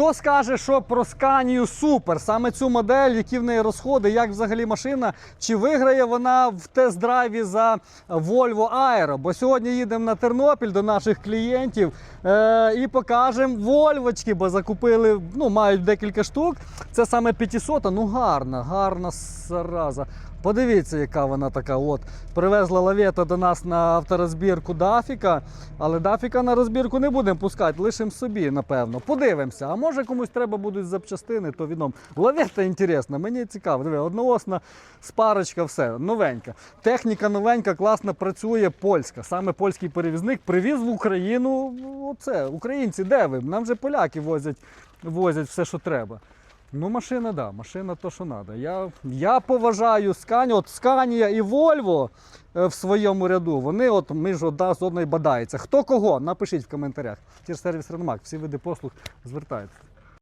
Хто скаже, що про Сканію супер, саме цю модель, які в неї розходи, як взагалі машина, чи виграє вона в тест-драйві за Volvo Aero? Бо сьогодні їдемо на Тернопіль до наших клієнтів е- і покажемо Вольвочки, бо закупили, ну, мають декілька штук. Це саме 500, ну гарна, гарна зараза. Подивіться, яка вона така. От привезла лавета до нас на авторозбірку Дафіка, але Дафіка на розбірку не будемо пускати, лишимо собі, напевно. Подивимося. А може комусь треба будуть запчастини, то відомо. Лавета інтересна, мені цікаво. Диви, одноосна спарочка, все, новенька. Техніка новенька, класно працює польська. Саме польський перевізник привіз в Україну. Оце, українці, де ви? Нам же поляки возять, возять все, що треба. Ну, машина, да, машина то, що треба. Я, я поважаю Сканію. От Сканія і Вольво в своєму ряду, вони от ми ж одна з одної бадаються. Хто кого? Напишіть в коментарях. Ті ж сервіс Ренмак, всі види послуг звертаються.